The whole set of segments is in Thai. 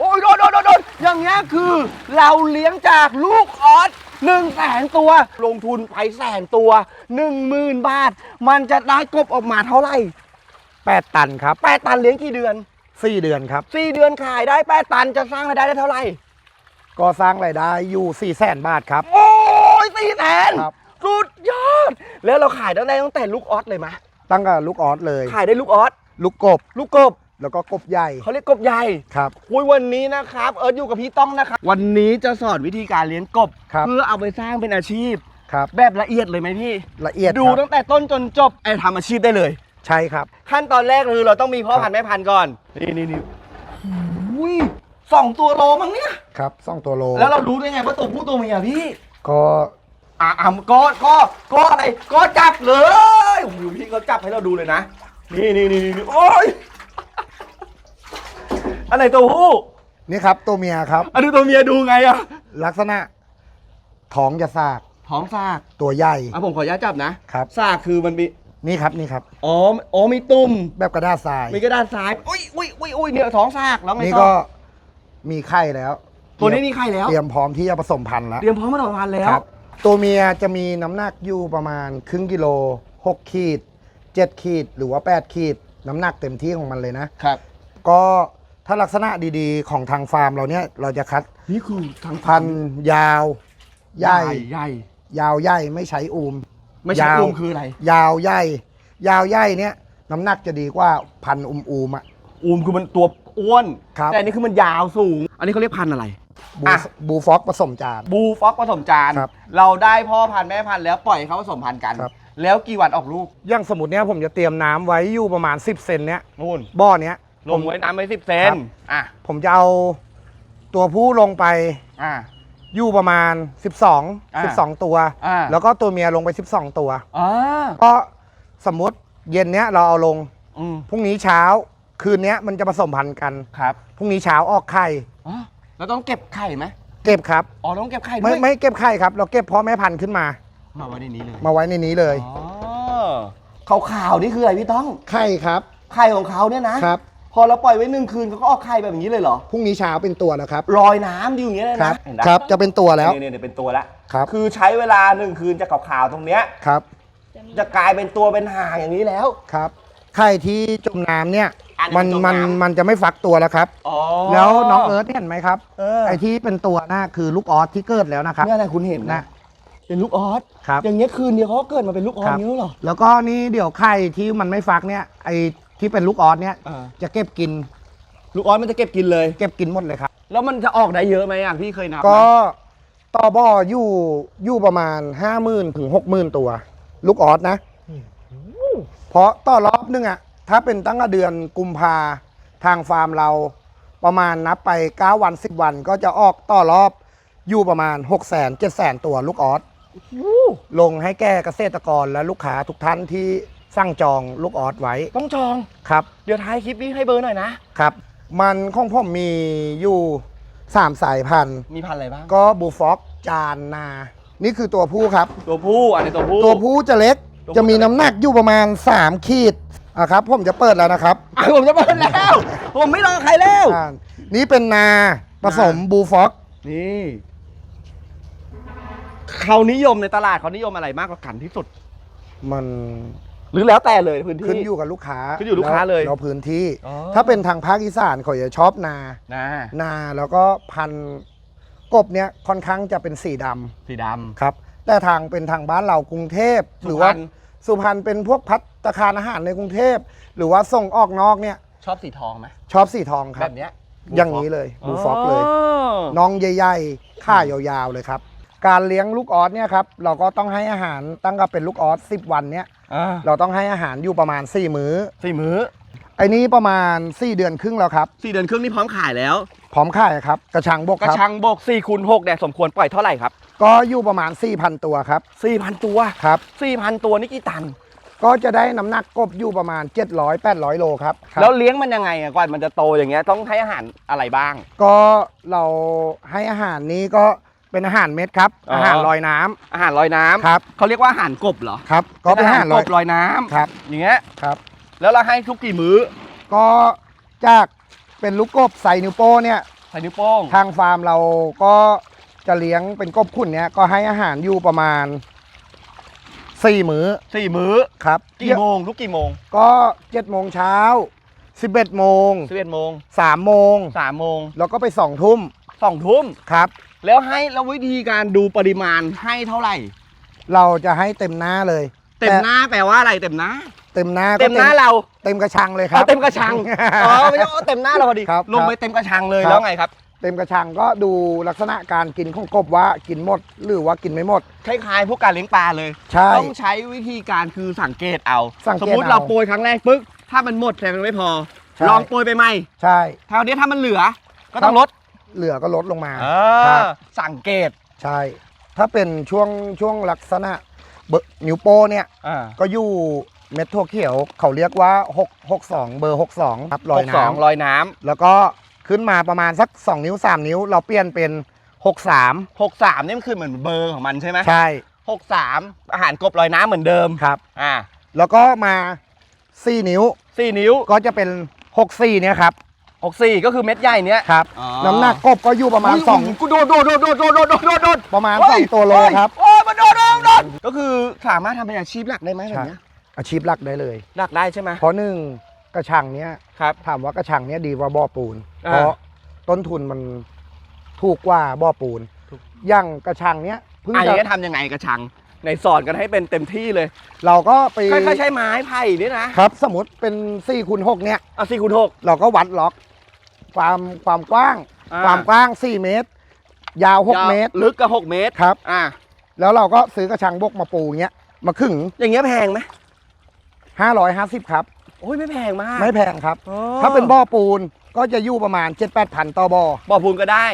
โอ้ยโดนโดนโดนโดนอย่างเงี้ยคือเราเลี้ยงจากลูกออสหนึ่งแสนตัว ลงทุนไปแสนตัวหนึ่งหมื่นบาท มันจะได้กบออกมาเท่าไหร่8 ตันครับ แปดตันเลี้ยงกี่เดือน4เดือนครับ สี่เดือนขายได้แปดตันจะสร้างรายได้ได้เท่าไหร่ ก็สร้างรายได้อยู่4 0 0แสนบาทครับ โอ้ยสี่แสนครับ สุดยอด แล้วเราขายตั้งแต่ตั้งแต่ลูกออสเลยไหมตั้งกับลูกออสเลย ขายได้ลูกออส ลูกกบ ลูกกบ แล้วก็กบใหญ่เขาเรียกกบใหญ่ครับคุยวันนี้นะครับเอิร์ธอยู่กับพี่ต้องนะครับ วันนี้จะสอนวิธีการเลี้ยงกบ ครับ เพื่อเอาไปสร้างเป็นอาชีพ ครับ แบบละเอียดเลยไหมพี่ ละเอียดดูครับตั้งแต่ต้นจนจบไอ้ทำอาชีพได้เลย ใช่ครับ ขั้นตอนแรกคือเราต้องมีพ่อพันธุ์แม่พันธุ์ก่อน นี่นี่นี่อุ้ยสองตัวโลมั้งเนี่ย ครับสองตัวโลแล้วเรารู้ได้ไงว่าตัวผู้ตัวเมียพี่ ก็อะอะก็ก็ก็อะไรก็จับเลยโอ้โหพี่เขาจับให้เราดูเลยนะ นี่นี่นี่นี่โอ้ย อันไหนตัวผู้นี่ครับตัวเมียครับ อันนี้ตัวเมียดูไงอะลักษณะท้องจะสากท้องซากตัวใหญ่อะผมขออนุญาตจับนะครับ ซากคือมันมีนี่ครับนี่ครับ อ๋ออ๋อมีตุ่มแบบกระดาษทรายมีกระดานซ้ายอุ้ยอุ้ยอุ้ยอุ้ยเนี่ยท้องซากแล้วไงนี่ต่ก็อมีไข่แล้วตัวนี้มีไข่แล้ว เตรียมพร้อมที่จะผสมพันธุ์แล้วเตรียมพร้อมมาต่อพันธุ์แล้ว ครับ ตัวเมียจะมีน้ำหนักอยู่ประมาณครึ่งกิโล6ขีด7ขีดหรือว่า 8 ขีด น้ำหนักเต็มที่ของมันเลยนะ ครับ ก็ ถ้าลักษณะดีๆ ของทางฟาร์มเราเนี่ยเราจะคัดนี่คือทั้งพันธุ์ยาวใหญ่ใหญ่ยาวใหญ่ไม่ใช้อูม ไม่ใช่ยาวอุ้มคืออะไร ยาวใหญ่ยาวใหญ่เนี่ยน้ำหนักจะดีกว่าพันธุ์อูมอูมๆอะ อูมคือมันตัวอ้วน ครับ แต่อันนี้คือมันยาวสูง อันนี้เขาเรียกพันธุ์อะไร บูอะ บูฟ็อกผสมจาน บูฟ็อกผสมจาน ครับเราได้พ่อพันธุ์แม่พันธุ์แล้วปล่อยให้เขาผสมพันธุ์กัน ครับ แล้วกี่วันออกลูกอย่างสมมติเนี่ยผมจะเตรียมน้ำไว้อยู่ประมาณ 10 เซนเนี้ยนู่นบ่อเนี้ย ลงไว้น้ำไว้สิบเซนครับ อะผมจะเอาตัวผู้ลงไปอะ อยู่ประมาณอ่า12 12 ตัว อ่าแล้วก็ตัวเมียลงไป 12 ตัว อ่าก็สมมติเย็นเนี้ยเราเอาลงอืมพรุ่งนี้เช้า คืนเนี้ยมันจะผสมพันธุ์กันครับพรุ่งนี้เช้าออกไข่อ๋อเราต้องเก็บไข่ไหมเก็บครับ อ๋อต้องเก็บไข่ด้ไม่วยไม่เก็บไข่ครับ เราเก็บพ่อแม่พันธุ์ขึ้นมา มาไว้ในนี้เลยมาไว้ในนี้เลยอ๋อขาวขาวๆนี่คืออะไรพี่ต้องไข่ครับไข่ของเขาเนี่ยนะครับ พอเราปล่อยไว้หนึ่งคืนเขาก็ออกไข่แบบนี้เลยเหรอพรุ่งนี้เช้าเป็นตัวแล้วครับ ลอยน้ำอยู่อย่างเงี้ยเลยครันะบเห็นปะครับจะเป็นตัวแล้ว เนี่ยเนี่ยเป็นตัวแล้วครับ คือใช้เวลาหนึ่งคืนจะขาวๆตรงเนี้ย ครับจะกลายเป็นตัวเป็นห่างอย่างนี้แล้ว ครับไข่ที่จมน้ำเนี่ยอันนี้มันจมมันน้ำ มันจะไม่ฟักตัวแล้วครับ อ๋อแล้วน้องเอิร์ธเห็นไหมครับเออไอ้ที่เป็นตัวน่าคือลูกออสที่เกิดแล้วนะครับ เนี่ยอะไรคุณเห็นนะ นะ เป็นลูกออสครับ อย่างเงี้ยคืนเดียวเขาก็เกิดมาเป็นลูกออสครับนิ้วเหรอ แล้วก็นี่เดี๋ยวไข่ที่มันไม่ฟักเนี่ยไอ้ ที่เป็นลูกออสเนี่ยเออจะจะเก็บกินลูกออสมันจะเก็บกินเลย เก็บกินหมดเลยครับ แล้วมันจะออกได้เยอะไหมอะพี่เคยนับไหมก็ต่อบ่ออยู่อยู่ประมาณ5 0,000ถึง60,000ตัว ลูกออสนะ เพราะต่อรอบนึงอะถ้าเป็นตั้งแต่เดือนกุมภาทางฟาร์มเรา ประมาณนับไป 9 วัน 10 วันก็จะออกต่อรอบอยู่ประมาณ 6 0 0 0 0 7 0 0 0ตัวลูกออสลงให้แก่เกษตรกรและลูกค้าทุกท่านที่ สั่งจองลูกออสไว้ต้องจอง ครับเดี๋ยวท้ายคลิปนี้ให้เบอร์หน่อยนะ ครับ มันของผมมีอยู่3สายพันธุ์ มีพันธุ์อะไรบ้าง ก็บูฟ็อกจานนา นี่คือตัวผู้ครับ ตัวผู้อันนี้ตัวผู้ ตัวผู้จะเล็กตัวผู้ จะมีน้ำหนักอยู่ประมาณ 3 ขีดอะครับ ผมจะเปิดแล้วนะครับอะผมจะเปิดแล้ว ผมไม่รอใครแล้ว อ่านี่เป็นนาผสมบูฟ็อกนี่เขานิยมในตลาดเขานิยมอะไรมากกว่ากันที่สุด มัน หรือแล้วแต่เลยพื้นที่ ขึ้นอยู่กับลูกค้าขึ้นอยู่ลูกค้าเลยแล้วพื้นที่ อ๋อ ถ้าเป็นทางภาคอีสานเขาจะชอบนา นะนาแล้วก็พันธุ์กบเนี้ยค่อนข้างจะเป็นสีดำสีดครับ แต่ทางเป็นทางบ้านเรากรุงเทพำหรือว่าสุพรรณ สุพรรณเป็นพวกพัตตาคารอาหารในกรุงเทพหรือว่าส่งออกนอกเนี่ยชอบสีทองไหมชอบสีทองคแบรับบเนี้ยอย่างนี้เลยบูฟ็อกเลยอ๋อน้องใหญ่ๆข่ายาวๆเลยครับ การเลี้ยงลูกออสเนี่ยครับเราก็ต้องให้อาหารตั้งแต่เป็นลูกออส10 วันเนี่ยอ่าเราต้องให้อาหารอยู่ประมาณ 4 มื้อสี่มื้อไอ้นี้ประมาณ 4 เดือนครึ่งแล้วครับ สี่เดือนครึ่งนี่พร้อมขายแล้ว พร้อมขายครับ กระชังบกกระครับ ชังบก4คูณ6เนี่ยสมควรปล่อยเท่าไหร่ครับก็อยู่ประมาณ 4,000 ตัวครับ4,000ตัวครับ4,000ตัวนี่กี่ตัน ก็จะได้น้ำหนักกบอยู่ประมาณ 700-800 โลครับครับ แล้วเลี้ยงมันยังไงอะกว่ามันจะโตอย่างเงี้ยต้องให้อาหารอะไรบ้าง ก็เราให้อาหารนี้ก็ เป็นอาหารเม็ดครับ อ๋ออ อาหารลอยน้ำอาหารลอยน้ำครับเขาเรียกว่าอาหารกบเหรอครับ ก็เป็นอาหารลกอยบลอยน้ำครับอย่างเงี้ยครับ แล้วเราให้ทุกกี่มื้อก็จากเป็นลูกกบใส่นิ้วโป้เนี่ย ใส่นิ้วโป้งทางฟาร์มเราก็จะเลี้ยงเป็นกบขุนเนี้ยก็ให้อาหารอยู่ประมาณสี่มื้อสี่มื้อครับกี่โมงทุกกี่โมงก็เจ็ดโมงเช้าสิบเอ็ดโมงสิบเอ็ดโมงสามโมงสามโมงแล้วก็ไปสองทุ่มสองทุ่มครับ แล้วให้แล้ววิธีการดูปริมาณให้เท่าไหร่ เราจะให้เต็มหน้าเลยเต็มหน้าแปลว่าอะไรเต็มหน้า เต็มหน้าก็เต็มหน้าเราเต็มกระชังเลยคเอารับเต็มกระชัง อ๋อไม่ใช่ว่าเต็มหน้าเราพอดี ครับลงไปเต็มกระชังเลยครับ แล้วไงครับ เต็มกระชังก็ดูลักษณะการกินของกบว่ากินหมดหรือว่ากินไม่หมด คล้ายๆพวกการเลี้ยงปลาเลย ใช่ ต้องใช้วิธีการคือสังเกตเอา สังเกตสมมติเอาเราโปรยครั้งแรกปึ๊ก ถ้ามันหมดแสดงมันไม่พอ ใช่ ลองโปรยไปใหม่ใช่ คราวนี้ถ้ามันเหลือ ก็ต้องลด เหลือก็ลดลงมาเอครัอบสังเกตใช่ ถ้าเป็นช่วงช่วงลักษณะเบอร์นิ้วโป้เนี่ย อ่า ก็อยู่เม็ดถั่วเขียว เขาเรียกว่า6 62 เบอร์ 62ครับลอยหกสองน้ำลอยน้ำแล้วก็ขึ้นมาประมาณสัก 2 นิ้ว 3 นิ้ว เราเปลี่ยนเป็น 63หกสามนี่มันคือเหมือนเบอร์ของมันใช่ไหมใช่หกสามอาหารกบลอยน้ำเหมือนเดิมครับ อ่าแล้วก็มา 4 นิ้วสี่นิ้วก็จะเป็น 64เนี่ยครับ หกสี่ก็คือเม็ดใหญ่เนี้ย ครับ อ๋อ น้ำหนักกบก็อยู่ประมาณยกูโดดโดดโดดโดดโดดโดดโดดโดดโดด2ประมาณเฮ้ย2ตัวโลครับ โอ้ยมันโดดโดดโดดก็คือสามารถทำเป็นอาชีพหลักได้ไหมแบบเนี้ยอาชีพหลักได้เลย หลักได้ใช่ไหมเพราะหนึ่งกระชังเนี้ยครับ ถามว่ากระชังเนี้ยดีกว่าบ่อปูน อ่า เพราะต้นทุนมันถูกกว่าบ่อปูนถูกอย่างกระชังเนี้ยเพิ่งอะอจะย่างนี้ทำยังไงกระชัง ในสอนกันให้เป็นเต็มที่เลยเราก็ไปคล้ายๆใช้ไม้ไผ่นี่นะครับ สมมติเป็น4คูณ6เนี่ยเอาสี่คูณหกเราก็วัดล็อก ความความกว้าง อ่า ความกว้าง 4 เมตร ยาว 6 เมตร ลึกก็หกเมตรครับ อ่าแล้วเราก็ซื้อกระชังบกมาปูเงี้ยมาครึ่งอย่างเงี้ยแพงไหม550 ครับ โอ้ยไม่แพงมากไม่แพงครับ อ๋อถ้าเป็นบ่อปูนก็จะอยู่ประมาณ 7-8พันต่อบ่อ บ่อพูนก็ได้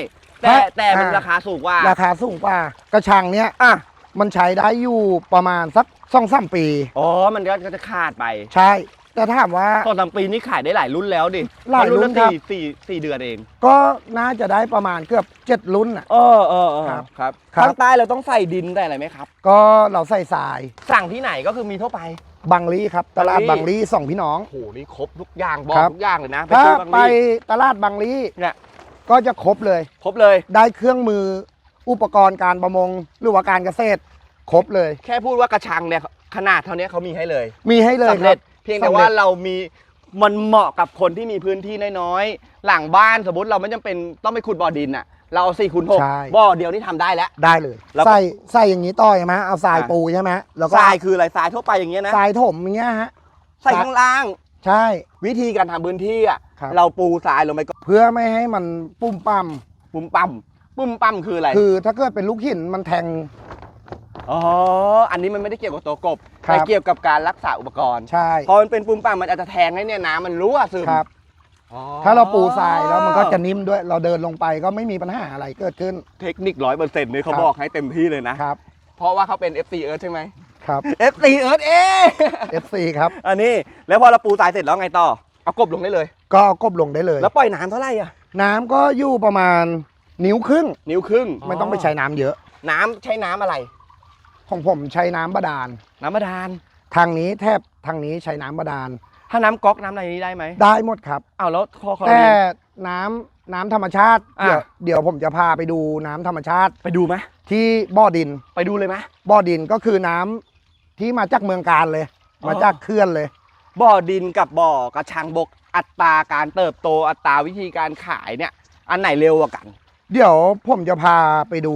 แต่ครับแต่มันอ่า ราคาสูงกว่าราคาสูงกว่ากระชังเนี้ยอะมันใช้ได้อยู่ประมาณสักสองสามปี อ๋อมันก็จะขาดไป ใช่ แต่ถ้าถามว่า สองสามปีนี้ขายได้หลายรุ่นแล้วดิหลายรุ่นละครับสี่สี่สี่เดือนเอง ก็น่าจะได้ประมาณเกือบเจ็ดรุ่นอะ เออเออเออครับครับครับ ข้างใต้เราต้องใส่ดินได้อะไรไหมครับ ก็เราใส่ทรายสั่งที่ไหนก็คือมีทั่วไปบางลีครับ ตลาดบางลี่บางลีสองพี่น้องโอ้โหนี่ครบทุกอย่างบอกครับ ทุกอย่างเลยนะถ้าซื้อบงไปลีตลาดบางลีเนี่ยก็จะครบเลย ครบเลย ได้เครื่องมืออุปกรณ์การประมงหรือว่าการเกษตร ครบเลย แค่พูดว่ากระชังเนี่ยขนาดเท่านี้เขามีให้เลยมีให้เลยสำคเร็รัจบ เพียงแต่สำเร็จว่าเรามีมันเหมาะกับคนที่มีพื้นที่น้อยๆ หลังบ้านสมมติเราไม่จำเป็นต้องไปขุดบ่อดินอะ เราเอาสี่คูณหกใช่ บ่อเดียวนี่ทำได้แล้ว ได้เลยแล้วก็ใส่ใส่อย่างนี้ต่อใช่ไหมเอาทรายอะปูใช่ไหมแล้วก็ทรายคืออะไรทรายทั่วไปอย่างเงี้ยนะทรายถมอย่างเงี้ยฮะใส่ข้างล่าง ใช่ วิธีการทำพื้นที่อะครับ เราปูทรายลงไปก่อนเพื่อไม่ให้มันปุ้มปั้ม ปุ้มปั๊มปุ้มปั๊มคืออะไร คือถ้าเกิดเป็นลูกหินมันแทง อ๋อ อันนี้มันไม่ได้เกี่ยวกับตัวกบ ครับ แต่เกี่ยวกับการรักษาอุปกรณ์ ใช่พอมันเป็นปุ้มปั๊มมันอาจจะแทงให้เนี่ยน้ำมันรั่วซึมครับ อ๋อถ้าเราปูทรายแล้วมันก็จะนิ่มด้วย เราเดินลงไปก็ไม่มีปัญหาอะไรเกิดขึ้น เทคนิคร้อยเปอร์เซ็นต์เลยเขาครับ บอกให้เต็มที่เลยนะ ครับ เพราะว่าเขาเป็น FC Earth ใช่ไหม ครับ FC Earth เอง FC ครับ อันนี้ แล้วพอเราปูทรายเสร็จแล้วไงต่อ เอากบลงได้เลย ก็เอากบลงได้เลย แล้วปล่อยน้ำเท่าไหร่อะ น้ำก็อยู่ประมาณนิ้วครึ่ง นิ้วครึ่งไม่ต้องไปใช้น้ำเยอะ น้ำใช้น้ำอะไร ของผมใช้น้ำบาดาล น้ำบาดาล ทางนี้แทบทางนี้ใช้น้ำบาดาล ถ้าน้ำก๊อกน้ำอะไรนี้ได้ไหมได้หมดครับเอาแล้วข้อเขาแต่เรียนน้ำน้ำธรรมชาติ อะ เดี๋ยวเดี๋ยวผมจะพาไปดูน้ำธรรมชาติไปดูไหมที่บ่อดิน ไปดูเลยไหม บ่อดินก็คือน้ำที่มาจากเมืองการเลย อ๋อ มาจากเขื่อนเลย บ่อดินกับบ่อกระชังบกอัตราการเติบโตอัตราวิธีการขายเนี่ย อันไหนเร็วกว่ากัน เดี๋ยวผมจะพาไปดู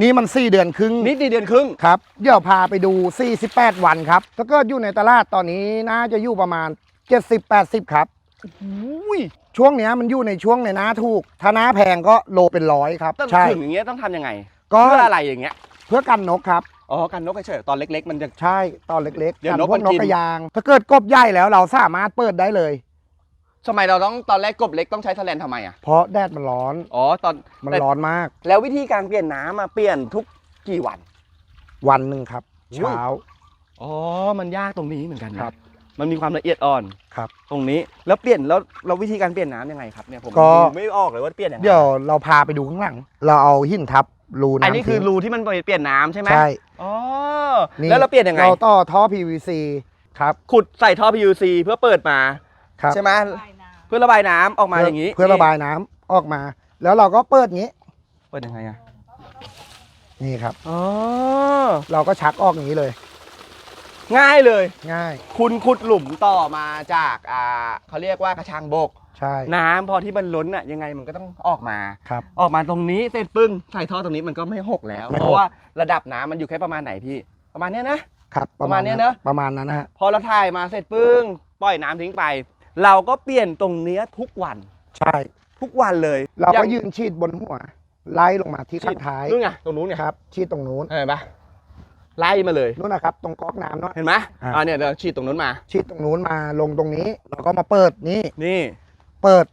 นี่มันสี่เดือนครึ่งนี่สี่เดือนครึ่งครับเดี๋ยวพาไปดู 48 วันครับถ้าเกิดอยู่ในตลาดตอนนี้น่าจะอยู่ประมาณ 70-80 ครับอุ้ยช่วงเนี้ยมันอยู่ในช่วงในหน้าถูก ถ้าหน้าแพงก็โลเป็นร้อยครับต้องใช่ถึงอย่างเงี้ยต้องทำยังไง ก็เพื่ออะไรอย่างเงี้ย เพื่อกันนกครับ อ๋อ กันนกเฉยๆตอนเล็ก ๆ มันจะ ใช่ตอนเล็กๆเดี๋ยวกันนกพวมักนนกกิน กระยาง ถ้าเกิดกบใหญ่แล้วเราสามารถเปิดได้เลย สมัยเราต้องตอนแรกกบเล็กต้องใช้แสแลนทำไมอะ เพราะแดดมันร้อน อ๋อตอนมันแต่ร้อนมาก แล้ววิธีการเปลี่ยนน้ำมาเปลี่ยนทุกกี่วัน วันหนึ่งครับอุ้ยเช้า อ๋อ มันยากตรงนี้เหมือนกันนะครับ มันมีความละเอียดอ่อน ครับ ตรงนี้ แล้วเปลี่ยนแล้วเราวิธีการเปลี่ยนน้ำยังไงครับเนี่ยผมก็ดูไม่ออกเลยว่าเปลี่ยนยังไง เดี๋ยวเราพาไปดูข้างหลัง เราเอาหินทับรูน้ำอันนี้คือทิ้งรูที่มันเปลี่ยนน้ำใช่ไหมใช่อ๋อ นี่แล้วเราเปลี่ยนยังไง เราต่อท่อ PVC ครับ ขุดใส่ท่อ PVC เพื่อเปิดมา ครับ ใช่ไหม เพื่อระบายน้ำออกมาอย่างนี้เพื่อระบายน้ำออกมา แล้วเราก็เปิดงี้เปิดยังไงอะนี่ครับ อ๋อเราก็ชักออกอย่างนี้เลย ง่ายเลย ง่าย คุณขุดหลุมต่อมาจากอ่าเขาเรียกว่ากระชังบก ใช่ น้ำพอที่มันล้นอะยังไงมันก็ต้องออกมา ครับ ออกมาตรงนี้เสร็จปึ้งใส่ท่อตรงนี้มันก็ไม่หกแล้ว ไม่หก เพราะว่าระดับน้ำมันอยู่แค่ประมาณไหนพี่ ประมาณเนี้ยนะ ครับประมาณเนี้ยเนอะ ประมาณนั้นนะฮะ พอเราถ่ายมาเสร็จปึ้งปล่อยน้ำทิ้งไป เราก็เปลี่ยนตรงเนี้ยทุกวันใช่ ทุกวันเลยเราอก็งยืนฉีดบนหัว ไล่ลงมาที่ข้างท้ายนู่นไงตรงนู้นไงครับฉีดตรงนู้นเห็นปะไล่มาเลยนู้นนะครับ ตรงก๊อกน้ำเนาะเห็นไหมอ่าอ่าเนี่ยเดี๋ยวฉีดตรงนู้นมา ฉีดตรงนู้นมาลงตรงนี้เราก็มาเปิดนี่นี่ เปิด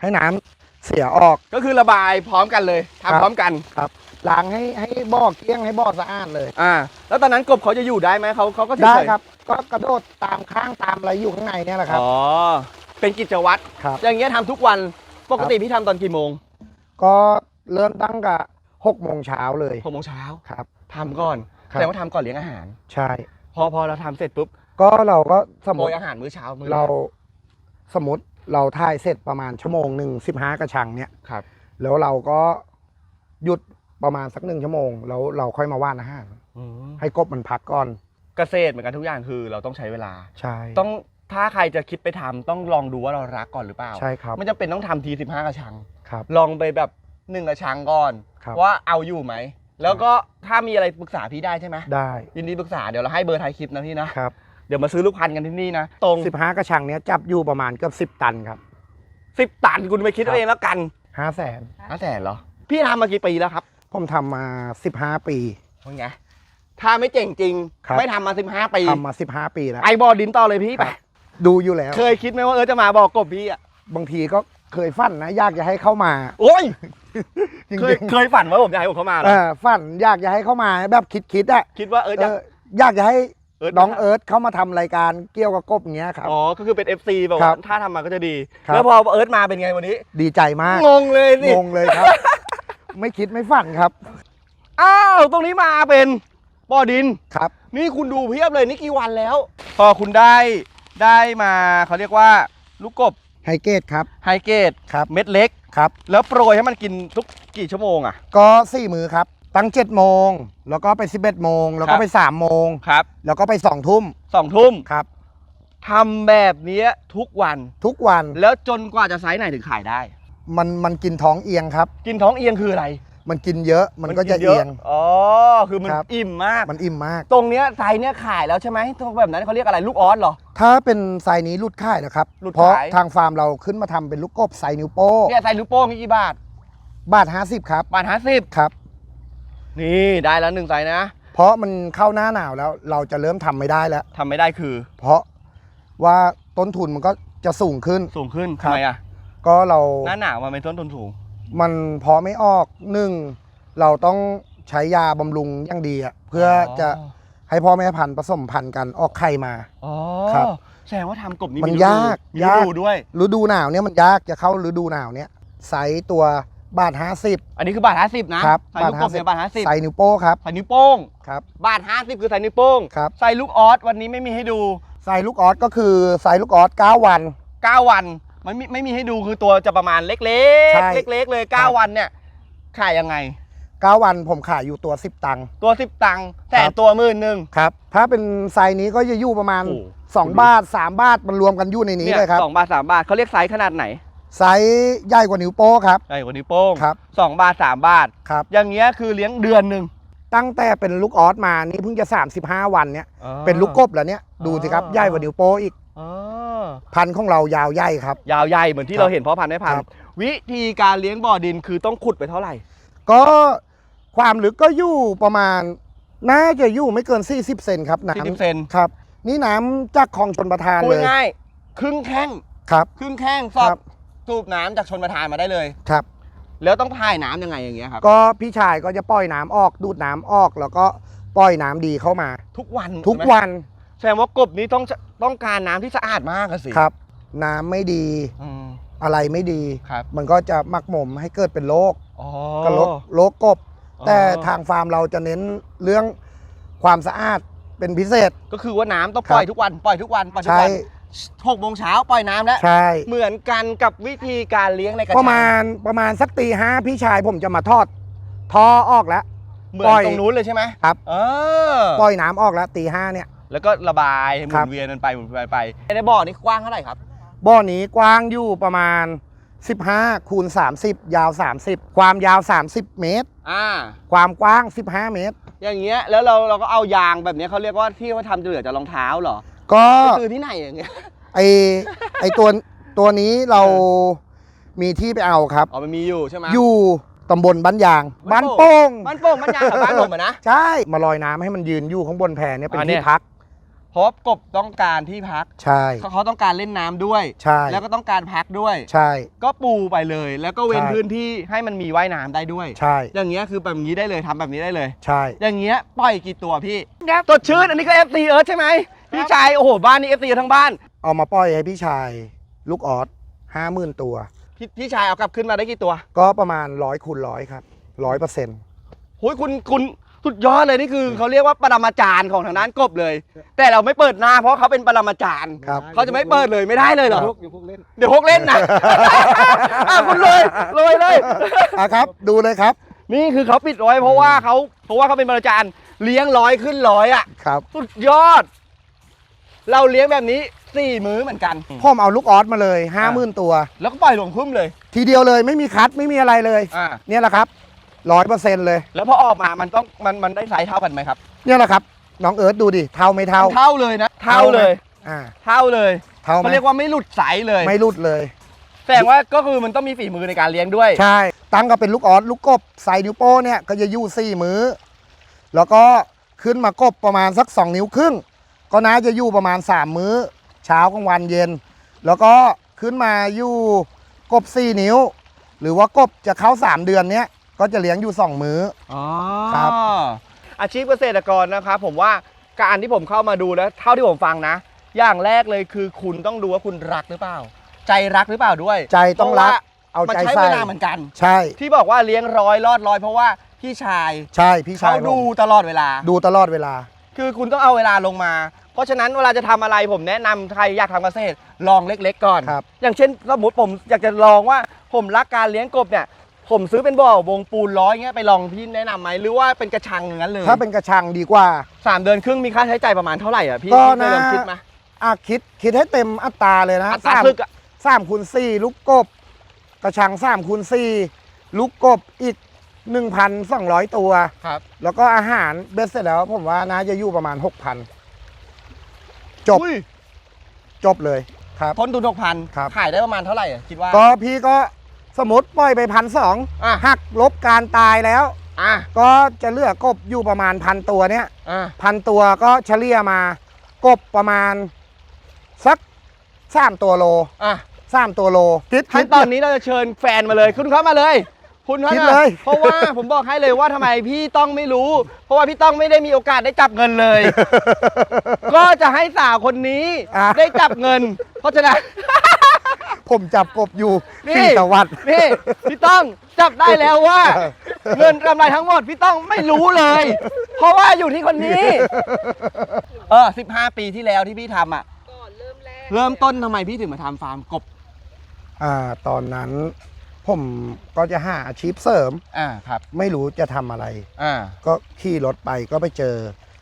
ให้น้ำเสียออกก็คือระบายพร้อมกันเลยครับทำพร้อมกันครับ ล้างให้ให้บ่อเกลี้ยงให้บ่อสะอาดเลย อ่า แล้วตอนนั้นกบเขาจะอยู่ได้ไหมเขาเขาก็เฉยๆได้ครับ ก็กระโดดตามข้างตามอะไรอยู่ข้างในเนี่ยแหละครับ อ๋อ เป็นกิจวัตร ครับ อย่างเงี้ยทำทุกวัน ปกติพี่ทำตอนกี่โมงก็เริ่มตั้งกับหกโมงเช้าเลยหกโมงเช้าครับ ทำก่อนครัแสบ ดงว่าทำก่อนเลี้ยงอาหาร ใช่ พอพอเราทำเสร็จปุ๊บก็เราก็สมโปมรติยอาหารมื้อเช้ามื้อเราสมมติเราถ่ายเสร็จประมาณชั่วโมงหนึ่งสิบห้ากระชังเนี่ย ครับ แล้วเราก็หยุด ประมาณสักหนึ่งชั่วโมง แล้วเราค่อยมาว่านอาหารอืมให้กบมันพักก่อนเกษตรเหมือนกันทุกอย่างคือเราต้องใช้เวลา ใช่ต้องถ้าใครจะคิดไปทำต้องลองดูว่าเรารักก่อนหรือเปล่า ใช่ครับไม่จำเป็นต้องทำทีสิบห้ากระชัง ครับลองไปแบบหนึ่งกระชังก่อน ครับว่าเอาอยู่ไหม แล้วก็ถ้ามีอะไรปรึกษาพี่ได้ใช่ไหมได้ยินดีปรึกษาเดี๋ยวเราให้เบอร์ท้ายคลิปนะพี่นะ ครับเดี๋ยวมาซื้อลูกพันธุ์กันที่นี่นะ ตรงสิบห้ากระชังเนี้ยจับอยู่ประมาณเกือบสิบตันครับสิบตันคุณไปคิดครับเอาเองแล้วกันห้าแสนห้าแสนเหรอ พี่ทำมากี่ปีแล้วครับ ผมทำมาสิบห้าปีว่าไงถ้าไม่เจ๋งจริง ครับ ไม่ทำมาสิบห้าปีทำมาสิบห้าปีแล้วไอบอดินต่อเลยพี่ไป ครับ ดูอยู่แล้ว เคยคิดไหมว่าเออจะมาบอกกบพี่อะ บางทีก็เคยฝันนะอยากจะให้เข้ามาโอ้ย จริงเคยเคยฝันว่าผมจะให้ผมเข้ามาเหรเอออฝันอยากจะให้เข้ามาแบบคิดคิดๆอะคิดว่าเออเอจะออยากจะให้เอิร์ธน้องเอิร์ธเข้ามาทำรายการเกี่ยวกับกบอย่างเงี้ยครับ อ๋อ ก็คือเป็น FC แบบครัว่าบถ้าทำมาก็จะดี ครับ แล้วพอเอิร์ธมาเป็นไงวันนี้ ดีใจมากงงเลยสิ งงเลยครับ ไม่คิดไม่ฝันครับ อ้าว ตรงนี้มาเป็นบ่อดิน ครับ นี่คุณดูเพียบเลยนี่กี่วันแล้ว พอคุณได้ได้มาเขาเรียกว่า ลูกกบไฮเกตครับ ไฮเกตครับ เม็ดเล็ก ครับ แล้วโปรยให้มันกินทุกกี่ชั่วโมงอะ ก็สี่มือครับ ตั้งเจ็ดโมง แล้วก็ไปสิบเอ็ดโมง แล้วครัก็บไปสามโมง ครับแล้วก็ไปสองทุ่มสองทุ่มครับ ทำแบบเนี้ยทุกวัน ทุกวัน แล้วจนกว่าจะไซส์ไหนถึงขายได้ มันมันกินท้องเอียงครับ กินท้องเอียงคืออะไรมันกินเยอะมันก็จะนเอียง อ๋อ คือมันครับ อิ่มมาก มันอิ่มมาก ตรงเนี้ยไซส์เนี้ยขายแล้วใช่ไหมตรงแบบนั้นเขาเรียกอะไรลูกออสเหรอ ถ้าเป็นไซส์นี้รุดค่ายนะครับ หลุดเพราะขายทางฟาร์มเราขึ้นมาทำเป็นลูกกบไซส์นิ้วโป้งเนี่ยไซส์นิ้วโป้งนี่กี่บาทบาทห้าสิบครับบาทห้าสิบครับ นี่ได้แล้วหนึ่งไซส์นะเพราะมันเข้าหน้าหนาวแล้วเราจะเริ่มทำไม่ได้แล้ว ทำไม่ได้คือเพราะว่าต้นทุนมันก็จะสูงขึ้น สูงขึ้นครัทำบ ไมอะ ก็เราหน้าหนาวมันเป็นต้นทุนสูง มันพอไม่ออกหนึ่งเราต้องใช้ยาบำรุงอย่างดีอะเพื่อจะให้พ่อแม่พันธุ์ผสมพันธุ์กันออกไข่มา อ๋อครับแสดงว่าทำกบนี้มันฤดูยากมียากฤดูด้วย ฤดูหนาวเนี่ยมันยากจะเข้าฤดูหนาวเนี่ยไซส์ตัวบาทห้าสิบ อันนี้คือบาทห้าสิบนะครับใส่ลูกกบเนี่ยบาทห้าสิบไซส์นิ้วโป้ครับใส่นิ้วโป้ง ครับบาทห้าสิบคือใส่นิ้วโป้ง ครับใส่ลูกออสวันนี้ไม่มีให้ดูไซส์ลูกออสก็คือไซส์ลูกออส9วัน 9 วัน มันไม่ไม่มีให้ดูคือตัวจะประมาณเล็กใช่ๆเล็ก ๆ เลยครับ9วันเนี่ยขายยังไง 9 วันผมขายอยู่ตัว 10 ตังค์ ตัว 10 ตังค์แต่ครับ ตัวหมื่นหนึ่ง ครับ ถ้าเป็นไซส์นี้ก็จะอยู่ประมาณ โอ้2บาท 3 บาทมันรวมกันอยู่ในนี้เนี่ยเลยครับ สองบาทสามบาทเขาเรียกไซส์ขนาดไหนไซส์ใหญ่กว่านิ้วโป้ครับ ใหญ่กว่านิ้วโป้งครับ สองบาทสามบาท ครับ อย่างเงี้ยคือเลี้ยงเดือนหนึ่งตั้งแต่เป็นลูกออสมานี่เพิ่งจะ 35 วันเนี่ยเป็นลูกกบแล้วเนี่ยดูสิครับอ๋อใหญ่กว่านิ้วโป้อีก อ๋อ พันธุ์ของเรายาวใหญ่ครับ ยาวใหญ่เหมือนที่ครับเราเห็นเพาะพันธุ์ไม่พันครับ วิธีการเลี้ยงบ่อดินคือต้องขุดไปเท่าไหร่ ก็ความลึกก็อยู่ประมาณ น่าจะอยู่ไม่เกิน 40 เซนครับน้40เซนำครับ นี่น้ำจากคลองชนประทานพูเลดยง่ายๆครึ่งแข้งครับ ครึ่งแข้งสอครับบ สูบน้ำจากชนประทานมาได้เลย ครับ แล้วต้องพายน้ำยังไงอย่างเงี้ยครับ ก็พี่ชายก็จะปล่อยน้ำออกดูดน้ำออก แล้วก็ปล่อยน้ำดีเข้ามา ทุกวันทุกใช่ไหมวัน แสดงว่ากบนี้ต้องต้องการน้ำที่สะอาดมากอะสิครับ น้ำไม่ดีอืม อะไรไม่ดี ครับมันก็จะหมักหมมให้เกิดเป็นโรคอ๋อ ก็โรคโรคกบ อ๋อ แต่ทางฟาร์มเราจะเน้นเรื่องความสะอาดเป็นพิเศษ ก็คือว่าน้ำต้องปล่อยครับ ทุกวันปล่อยทุกวันปล่อยทุกใช้วันหกโมงเช้าปล่อยน้ำแล้วใช่เหมือนกันกับวิธีการเลี้ยงในกระประชังมาณประมาณสักตีห้าพี่ชายผมจะมาทอดท่อออกแล้ว เหมือนปล่อย ตรงนู้นเลยใช่ไหมครับ เออปล่อยน้ำออกแล้วตีห้าเนี่ย แล้วก็ระบายหมุครับนเวียนกันไปหมุนเวียนไปในบ่อนี้กว้างเท่าไหร่ครับ บ่อนี้กว้างอยู่ประมาณ 15 คูณ 30 ยาว 30 ความยาว 30 เมตร อ่า ความกว้าง 15 เมตร อย่างเงี้ยแล้วเราเราก็เอายางแบบเนี้ยเขาเรียกว่าที่เขาทำจะเหลือจากรองเท้าเหรอก็ไปซื้อที่ไหนอย่างเงี้ยไอไอตัวตัวนี้เรามีที่ไปเอาครับ อ๋อมันมีอยู่ใช่ไหม อยู่ตำบลบ้านยาง บ้าบ้านนโป่โป้งง บ้านโป่งบ้านยางกับบ้านผมอะนะ ใช่ มาลอยน้ำให้มันยืนอยู่ข้างบนแพเนี่ยเป็นอ่าเนี่ที่ย พัก เพราะว่ากบต้องการที่พักใช่ เขาเขาต้องการเล่นน้ำด้วย ใช่ แล้วก็ต้องการพักด้วย ใช่ ก็ปูไปเลย แล้วก็เว้นใช่ พื้นที่ให้มันมีว่ายน้ำได้ด้วย ใช่ อย่างเงี้ยคือแบบนี้ได้เลยทำแบบนี้ได้เลย ใช่ อย่างเงี้ยปล่อยกี่ตัวพี่ตดชื่นอันนี้ก็ FC เอิร์ธใช่ไหมพี่ชายโอ้โหบ้านนี้ FC ทั้งบ้านเอามาปล่อยให้พี่ชาย ลูกออสห้าหมื่นตัว พี่พี่ชายเอากลับขึ้นมาได้กี่ตัวก็ประมาณร้อยคูณร้อยครับร้อยเปอร์เซ็นต์โอ้ยคุณคุณ สุดยอดเลยนี่คือเขาเรียกว่าปรมาจารย์ของทางด้านกบเลย แต่เราไม่เปิดหน้าเพราะเขาเป็นปรมาจารย์ครับ เขาจะไม่เปิดเลยไม่ได้เลยเหรอครับเดี๋ยวพวกเล่น เดี๋ยวพกเล่นนะ อะคุณเลยเลยเลย อะครับ ดูเลยครับนี่คือเขาปิดร้อยเพราะว่าเขาเพราะว่าเขาเป็นปรมาจารย์เลี้ยงร้อยขึ้นร้อยอะ ครับสุดยอด เราเลี้ยงแบบนี้สี่มื้อเหมือนกันผมเอาลูกออสมาเลยห้าหมื่นตัว แล้วก็ปล่อยลงคุ้มเลย ทีเดียวเลยไม่มีคัดไม่มีอะไรเลย อ่า เนี่ยแหละครับ ร้อยเปอร์เซ็นต์เลย แล้วพอออกมามันต้องมันมันได้ไซส์เท่ากันไหมครับเนี่ยแหละครับน้องเอิร์ธดูดิเท่าไม่เท่า เท่าเลยนะเท่าเลย อ่าเท่าเลยเท่าไหมเขาเรียกว่าไม่หลุดไซส์เลย ไม่รุดเลย แสดงว่าก็คือมันต้องมีฝีมือในการเลี้ยงด้วย ใช่ ตั้งก็เป็นลูกออสลูกกบใส่นิ้วโป้เนี่ยก็จะอยู่สี่มือแล้วก็ขึ้นมากบประมาณสักสองนิ้วครึ่ง ก็น่าจะอยู่ประมาณสามมื้อ เช้ากลางวันเย็น แล้วก็ขึ้นมาอยู่กบสี่นิ้ว หรือว่ากบจะเข้าสามเดือนเนี้ย ก็จะเลี้ยงอยู่สองมื้อ อ๋อครับ อาชีพเกษตรกรนะครับผมว่าการที่ผมเข้ามาดูแล้ว เท่าที่ผมฟังนะ อย่างแรกเลยคือคุณต้องดูว่าคุณรักหรือเปล่า ใจรักหรือเปล่าด้วยใจต้องรักเพเอาราะว่ามันใจใช้ใส่เวลาเหมือนกัน ใช่ ที่บอกว่าเลี้ยงร้อยรอดร้อยเพราะว่าพี่ชายใช่พี่ชาเขายผมดูตลอดเวลา ดูตลอดเวลา คือคุณต้องเอาเวลาลงมา เพราะฉะนั้นเวลาจะทำอะไรผมแนะนำใครอยากทำเกษตรลองเล็ก ๆ ก่อน ครับ อย่างเช่นสมมติผมอยากจะลองว่าผมรักการเลี้ยงกบเนี่ย ผมซื้อเป็นบ่อวงปูนร้อยเงี้ยไปลองพี่แนะนำไหมหรือว่าเป็นกระชังอย่างนั้นเลยถ้าเป็นกระชังดีกว่า สามเดือนครึ่งมีค่าใช้จ่ายประมาณเท่าไหร่อะพี่ก็พี่เคยลองนะคิดไหมอะคิดคิดให้เต็มอัตราเลยนะอัตราสามซึกอะสามคูณสี่ลูกกบ กระชังสามคูณสี่ลูกกบอีก1,200ตัว ครับแล้วก็อาหารเบ็ดเสร็จแล้วผมว่าน่าจะอยู่ประมาณ6,000จบอุ้ยจบเลยครับ ต้นทุนหกพันครับ ขายได้ประมาณเท่าไหร่อะคิดว่าก็พี่ก็ สมมติปล่อยไปพันสองอะหักลบการตายแล้ว อะก็จะเหลือกบอยู่ประมาณพันตัวเนี้ยอะพันตัวก็เฉลี่ยมากบประมาณสักสามตัวโลอะสามตัวโลคิดขั้นตอนนี้เราจะเชิญแฟนมาเลยคุณเข้ามาเลย คุณเข้าคิดมาเลยเพราะว่าผมบอกให้เลยว่าทำไมพี่ต้องไม่รู้ เพราะว่าพี่ต้องไม่ได้มีโอกาสได้จับเงินเลย ก็จะให้สาวคนนี้อะ ได้จับเงิน เพราะฉะนั้น ผมจับกบอยู่นี่ สี่ตะวัน นี่พี่ต้องจับได้แล้วว่า เงินกำไรทั้งหมดพี่ต้องไม่รู้เลย เพราะว่าอยู่ที่คนนี้เออ15 ปีที่แล้วที่พี่ทำอะก่อนเริ่มแรกเริ่มต้นทำไมพี่ถึงมาทำฟาร์มกบอ่าตอนนั้นผมก็จะหาอาชีพเสริม อ่าครับไม่รู้จะทำอะไร อ่าก็ขี่รถไปก็ไปเจอ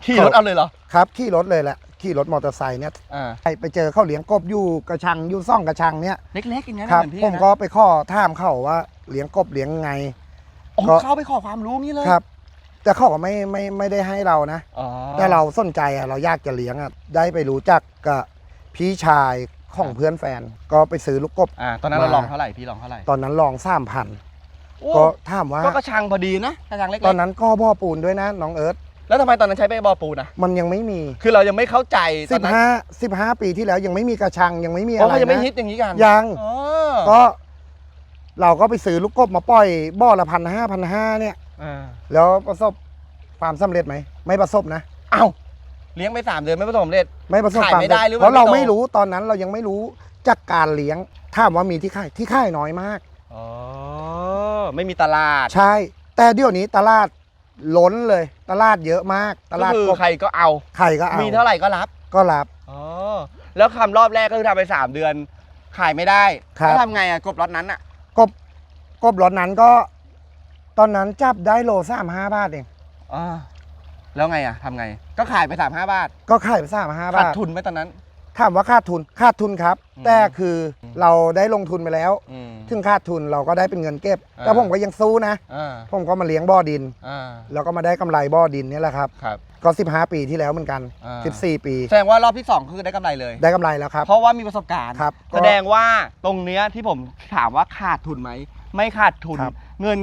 ขี่รถเอาเลยเหรอ ครับขี่รถเลยแหละ ขี่รถมอเตอร์ไซค์เนี่ยอ่าไปไปเจอเขาเลี้ยงกบอยู่กระชังอยู่ซ่องกระชังเนี่ยเล็กๆอย่างนั้นครับ เหมือนพี่ผมนะก็ไปข้อถามเขาว่าเลี้ยงกบเลี้ยงไงโอ้ก็ เข้าไปขอความรู้งี้เลยครับ แต่เขาก็ไม่ไม่ไม่ได้ให้เรานะ อ๋อแต่เราสนใจอะเราอยากจะเลี้ยงอะได้ไปรู้จักกับพี่ชายของเพื่อนแฟน ก็ไปซื้อลูกกบ อ่าตอนนั้นเรามา ลองเท่าไหร่พี่ลองเท่าไหร่ตอนนั้นลองสามพันโอ้ก็ถามว่า ก็กระชังพอดีนะกระชังเล็กๆตอนนั้นก็บ่อปูนด้วยนะน้องเอิร์ธ แล้วทำไมตอนนั้นใช้ไปบอปูนอะมันยังไม่มีคือเรายังไม่เข้าใจตอนนั้น15 15 ปีที่แล้วยังไม่มีกระชังยังไม่มีเพอะไรราะเขายังไม่นะฮิตอย่างนี้กันยังอ๋อก็เราก็ไปซื้อลูกกบมาปล่อยบ่อละพันห้าพันห้าเนี่ย อ่าแล้วประสบความสำเร็จไหม ไม่ประสบนะ เอ้าเลี้ยงไปสามเดือนไม่ประสบความสำเร็จ ไม่ประสบขายความไม่สำได้เร็จหรือมันเพราะเราไม่โตไม่รู้ตอนนั้นเรายังไม่รู้จากการเลี้ยงถามว่ามีที่ค่ายที่ค่ายน้อยมาก อ๋อไม่มีตลาด ใช่ แต่เดี๋ยวนี้ตลาด ล้นเลยตลาดเยอะมาก ตก็ลาดคือกบใครก็เอา ใครก็เอามีเท่าไหร่ก็รับ ก็รับ อ๋อ แล้วคำรอบแรกก็คือทำไป3เดือน ขายไม่ได้ครับ แล้วทำไงอะกบรถนั้นอะกบกบรถนั้นก็ ตอนนั้นจับได้โลสามห้าบาทเองอ่าแล้วไงอะทำไง ก็ขายไป3 5บาทก็ขายไปสามห้าขาบาดททุนไหมตอนนั้น ถามว่าขาดทุนขาดทุนครับ อืม แต่คือ เราได้ลงทุนไปแล้ว อืม ถึงขาดทุนเราก็ได้เป็นเงินเก็บ อ่า แต่ผมก็ยังสู้นะ อ่าผมก็มาเลี้ยงบ่อดิน อ่าแล้วก็มาได้กำไรบ่อดินเนี่ยแหละครับ ครับ ก็ 15 ปีที่แล้วเหมือนกัน อ่า 14 ปี แสดงว่ารอบที่ 2 คือได้กำไรเลย ได้กำไรแล้วครับ เพราะว่ามีประสบการณ์ครับก็แสดงว่าตรงเนี้ยที่ผมถามว่าขาดทุนไหม ไม่ขาดทุน ครับ เงิน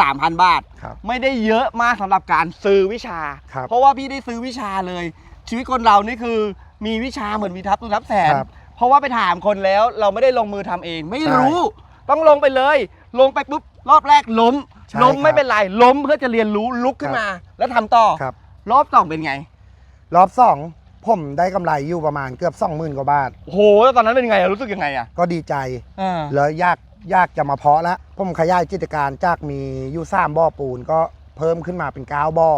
3,000 บาท ครับ ไม่ได้เยอะมากสำหรับการซื้อวิชา ครับเพราะว่าพี่ได้ซื้อวิชาเลย ชีวิตคนเรานี่คือมีวิชาเหมือนมีทับตุนทับแสน ครับ เพราะว่าไปถามคนแล้วเราไม่ได้ลงมือทำเอง ไม่รู้ ต้องลงไปเลย ลงไปปุ๊บรอบแรกล้ม ใช่ล้มครับไม่เป็นไรล้มเพื่อจะเรียนรู้ลุกขึ้นครับมา แล้วทำต่อครับ รอบสองเป็นไงรอบสองผมได้กำไรอยู่ประมาณเกือบ 20,000กว่าบาทโอ้โหแล้วตอนนั้นเป็นไงอะรู้สึกยังไงอะก็ดีใจ อ่าแล้วยากยากจะมาเพาะแล้วผมขยายกิจการจากมีอยู่สามบ่อปูนก็เพิ่มขึ้นมาเป็นเก้าบ่อ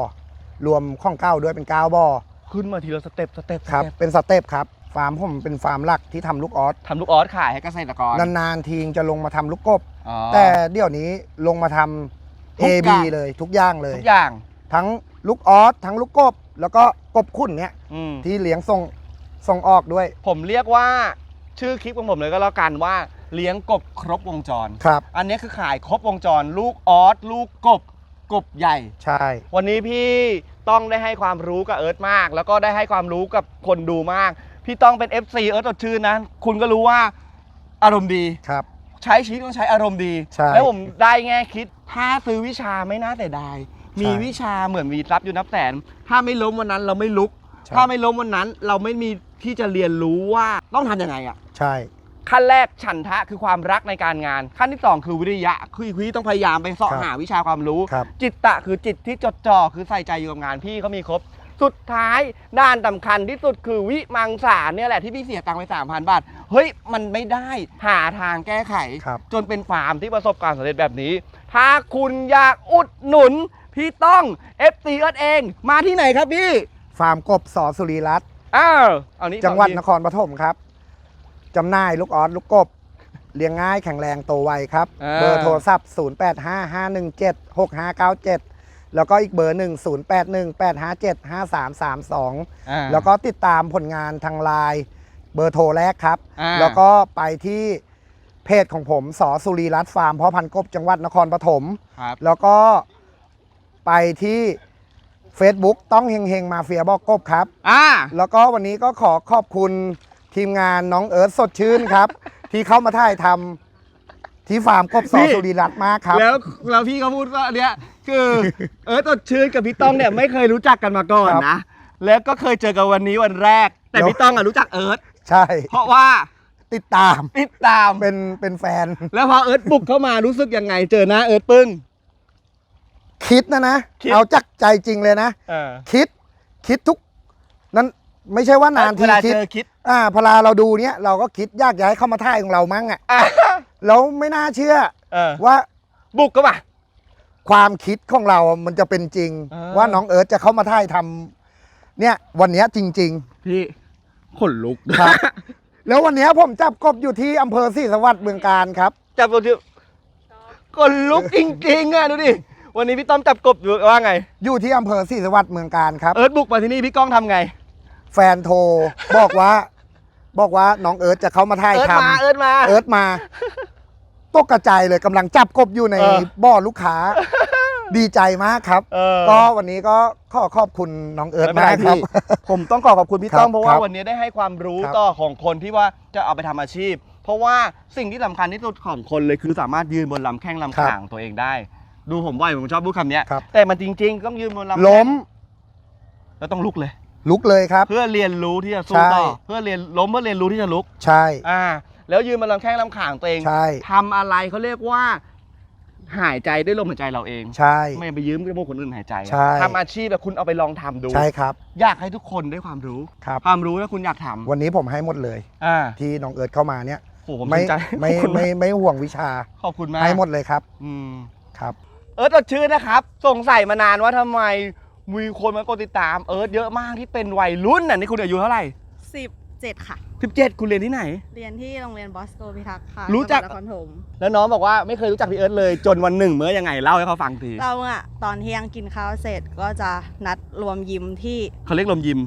รวมข้องเก้าด้วยเป็นเก้าบ่อขึ้นมาทีละสเต็ปสเต็ปครับสเต็ปเป็นสเต็ปครับ ฟาร์มผมเป็นฟาร์มหลักที่ทำลูกออสทำลูกออสขายให้เกษตรกร นานๆทีจะลงมาทำลูกกบ อ๋อ แต่เดี๋ยวนี้ลงมาทำ ทุก A อ B ย่าง เลยทุกอย่างเลย ทุกอย่าง ทั้งลูกออสทั้งลูกกบ แล้วก็กบขุ่นเนี้ยอืมที่เลี้ยงส่งส่งออกด้วยผมเรียกว่าชื่อคลิปของผมเลยก็แล้วกันว่าเลี้ยงกบครบวงจร ครับ อันนี้คือขายครบวงจร ลูกออสลูกกบ กบใหญ่ ใช่ วันนี้พี่ต้องได้ให้ความรู้กับเอิร์ธมาก แล้วก็ได้ให้ความรู้กับคนดูมาก พี่ต้องเป็น FC เอิร์ธสดชื่นนะ คุณก็รู้ว่าอารมณ์ดี ครับ ใช้ชีวิตต้องใช้อารมณ์ดี ใช่แล้วผมได้แง่คิด ถ้าซื้อวิชาไม่น่าแต่ได้มีใช่วิชาเหมือนมีทรัพย์อยู่นับแสน ถ้าไม่ล้มวันนั้นเราไม่ลุก ใช่ ถ้าไม่ล้มวันนั้น เราไม่มีที่จะเรียนรู้ว่าต้องทำยังไงอะใช่ ขั้นแรกฉันทะคือความรักในการงาน ขั้นที่สองคือวิริยะคือพี่ต้องพยายามไปเสาะครับหาวิชาความรู้ ครับจิตตะคือจิตที่จดจ่อคือใส่ใจอยู่กับงานพี่เขามีครบ สุดท้ายด้านสำคัญที่สุดคือวิมังสาเนี่ยแหละที่พี่เสียตังค์ไป 3,000 บาท เฮ้ย มันไม่ได้หาทางแก้ไข ครับจนเป็นฟาร์มที่ประสบความสำเร็จแบบนี้ ถ้าคุณอยากอุดหนุน พี่ต้อง FC เอิร์ธเอง มาที่ไหนครับพี่ฟาร์มกบสอสุรีรัตน์อ้าวเอานี้จังหวัดสอนทีครปฐมครับจำหน่ายลูกออสลูกกบ เลี้ยงง่ายแข็งแรงโตไวครับอ่าเบอร์โทรศัพท์ 0855176597 แล้วก็อีกเบอร์หนึ่ง0818575332อ่า แล้วก็ติดตามผลงานทางไลน์เบอร์โทรแรกครับ อ่า แล้วก็ไปที่เพจของผมสอสุรีรัตน์ฟาร์มเพาะพันธุ์กบจังหวัดนครปฐม ครับ แล้วก็ไปที่ Facebook ต้องเฮงเฮงมาเฟียบอกกบครับ อ่า แล้วก็วันนี้ก็ขอขอบคุณทีมงานน้องเอิร์ธสดชื่นครับ ที่เข้ามาถ่ายทำที่ฟาร์มกบสอนี่ สุริรัตน์มากครับ แล้วแล้วพี่เขาพูดว่าอันเนี้ย คือ เออตดชื่นกับพี่ต้องเนี่ยไม่เคยรู้จักกันมาก่อนครับนะ แล้วก็เคยเจอกันวันนี้วันแรก แต่แล้วพี่ต้องอะรู้จักเอิร์ธใช่ เพราะว่าติดตาม ติดตาม เป็น เป็นแฟน แล้วพอเอิร์ธบุกเข้ามารู้สึกยังไง เจอหน้าเอิร์ธปึ้ง คิดนะนะ คิด เอาจากใจจริงเลยนะ เออคิด คิดทุก นั้นไม่ใช่ว่านานเวทีลาคิด เจอคิด อ่าพอลาเราดูเนี้ยเราก็คิดอยากจะให้เข้ามาถ่ายของเรามั้งอะ อะแล้วไม่น่าเชื่อเออว่าบุกเข้ามา ความคิดของเรามันจะเป็นจริง เออ ว่าน้องเอิร์ธจะเข้ามาถ่ายทำเนี่ย วันเนี้ยจริงๆพี่ขนลุกครับ แล้ววันเนี้ยผมจับกบอยู่ที่อำเภอศรีสวัสดิ์เมืองการครับ จับตัวที่ขนลุกจริงๆอะดูดิวันนี้พี่ต้อมจับกบอยู่ว่าไง อยู่ที่อำเภอศรีสวัสดิ์เมืองการครับ เอิร์ธบุกมาที่นี่พี่ก้องทำไง แฟนโทรบอกว่า บอกว่าน้องเอิร์ธจะเข้ามาถ่ายเอิร์ธทมาเอิร์ธมาำเอิร์ธมาต กกระจายเลยกำลังจับกบอยู่ในเออ บ่อลูกค้า ดีใจมากครับ เออก็วันนี้ก็ขอขอบคุณน้องเอิร์ธไม่เป็นมาไรกครับ พี่ผมต้องขอขอบคุณพี่ครับต้อมเพราะคว่ารับวันนี้ได้ให้ความรู้ครับ ต่อของคนที่ว่าจะเอาไปทำอาชีพ เพราะว่าสิ่งที่สำคัญที่สุดของคนเลยคือสามารถยืนบนลำแข้งลำขาของตัวเองได้ ดูผมบ่อยผมชอบพูดคำเนี้ย ครับ แต่มันจริง ๆ ต้องยืนบนลำแข้งล้มแล้วต้องลุกเลย ลุกเลยครับ เพื่อเรียนรู้ที่จะสู้ใช่ ต่อเพื่อเรียนล้มเพื่อเรียนรู้ที่จะลุก ใช่ อ่า แล้วยืนบนลำแข้งลำขาของตัวเองใช่ ทำอะไรเขาเรียกว่า หายใจด้วยลมหายใจเราเอง ใช่ ไม่ไปยืมจมูกคนอื่นหายใจใช่ ทำอาชีพแบบคุณเอาไปลองทำดู ใช่ครับอยากให้ทุกคนได้ความรู้ ครับ ความรู้แล้วคุณอยากทำวันนี้ผมให้หมดเลย อ่าที่น้องเอิร์ธเข้ามาเนี่ยโอ้โหผมไม่สนใจไม่ขอบคุณไม่มากไม่ห่วงวิชา ขอบคุณมากให้หมดเลยครับอืม ครับ เอิร์ธสดชื่นนะครับ สงสัยมานานว่าทำไมมีคนมากดติดตามเอิร์ธเยอะมากที่เป็นวัยรุ่นน่ะนี่คุณอายุเท่าไหร่สิบ 17 ค่ะ 17 คุณเรียนที่ไหน เรียนที่โรงเรียนบอสโกพิทักษ์ค่ะรู้จัก จังหวัดนครปฐมแล้วน้องบอกว่าไม่เคยรู้จักพี่เอิร์ธเลยจนวันหนึ่งเมื่อยังไงเล่าให้เขาฟังทีเราอะตอนเที่ยงกินข้าวเสร็จก็จะนัดรวมยิมที่เขาเรียกลมยิม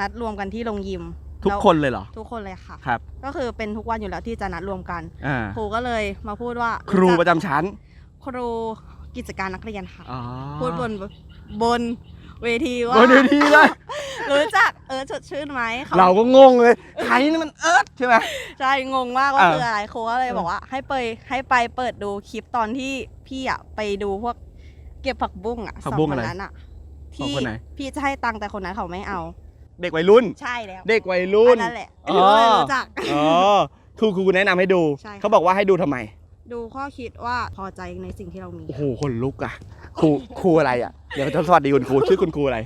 นัดรวมกันที่โรงยิมทุกแล้วคนเลยเหรอ ทุกคนเลยค่ะ ครับ ก็คือเป็นทุกวันอยู่แล้วที่จะนัดรวมกัน อ่าครูก็เลยมาพูดว่าครูปจัระกจำชั้น ครูกิจการนักเรียนค่ะ อ๋อพูดบนบน เวทีว่า บนเวทีเลย รู้จักเออสดชื่นไหมขเราก็งงเลยใครนี่มันเอิร์ธใช่ไหม ใช่งงมากว่าอ่าคืออะไรครูก็เลยบอกว่า ให้ไปให้ไปเปิดดูคลิปตอนที่พี่อะไปดูพวกเก็บผักบุ้งอะสองคนนั้นอะที่พี่จะให้ตังค์แต่คนนั้นเขาไม่เอา เด็กวัยรุ่น ใช่แล้วเด็กวัยรุ่อันน นั่นแหละอ๋อหนูก็เลยรู้จัก อ๋อครูครูแนะนำให้ดู ใช่ค่ะ เขาบอกว่าให้ดูทำไม ดูข้อคิดว่าพอใจในสิ่งที่เรามี โอ้โหคนลุกอะครูครูอะไรอะเดี๋ยวจะสวัสดีคุณครูชื่อคุณครูอะไร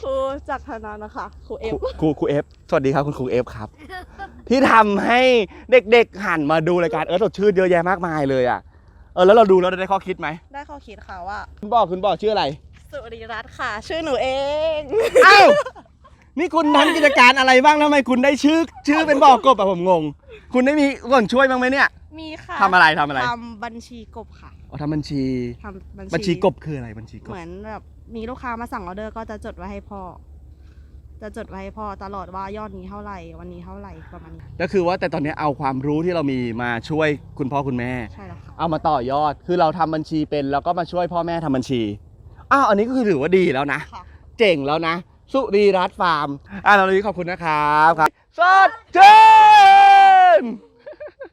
ครูจากธนานะคะครูเอครูฟครูครูเอฟสวัสดีครับคุณครูเอฟครับ ที่ทำให้เด็กๆหันมาดูรายการเอิร์ธสดชื่นเยอะแยะมากมายเลยอะเออแล้วเราดูแล้วได้ข้อคิดไหมได้ข้อคิดค่ะว่า คุณบอกคุณบอกชื่ออะไร สุริรัตน์ค่ะ ชื่อหนูเองอ้าว นี่คุณทำกิจการอะไรบ้างทำไมคุณได้ชื่อ ชื่อเป็นบอกกบอะผมงง คุณได้มีส่วนช่วยบ้างไหมเนี่ยมีค่ะทำอะไรทำอะไรทำบัญชีกบค่ะอ๋อทำบัญชีทำบัญชีบัญชีกบคืออะไรบัญชีกบเหมือนแบบมีลูกค้ามาสั่งออเดอร์ก็จะจดไว้ให้พ่อจะจดไว้ให้พ่อตลอดว่ายอดนี้เท่าไหร่วันนี้เท่าไหร่ประมาณนี้ก็คือว่าแต่ตอนนี้เอาความรู้ที่เรามีมาช่วยคุณพ่อคุณแม่ใช่แล้วค่ะเอามาต่อยอดคือเราทำบัญชีเป็นแล้วก็มาช่วยพ่อแม่ทำบัญชีอ้าวอันนี้ก็คือถือว่าดีแล้วนะค่ะเจ๋งแล้วนะ สุรีรัตน์ฟาร์มอ่าเราเลยขอบคุณนะครับครับสดชื่น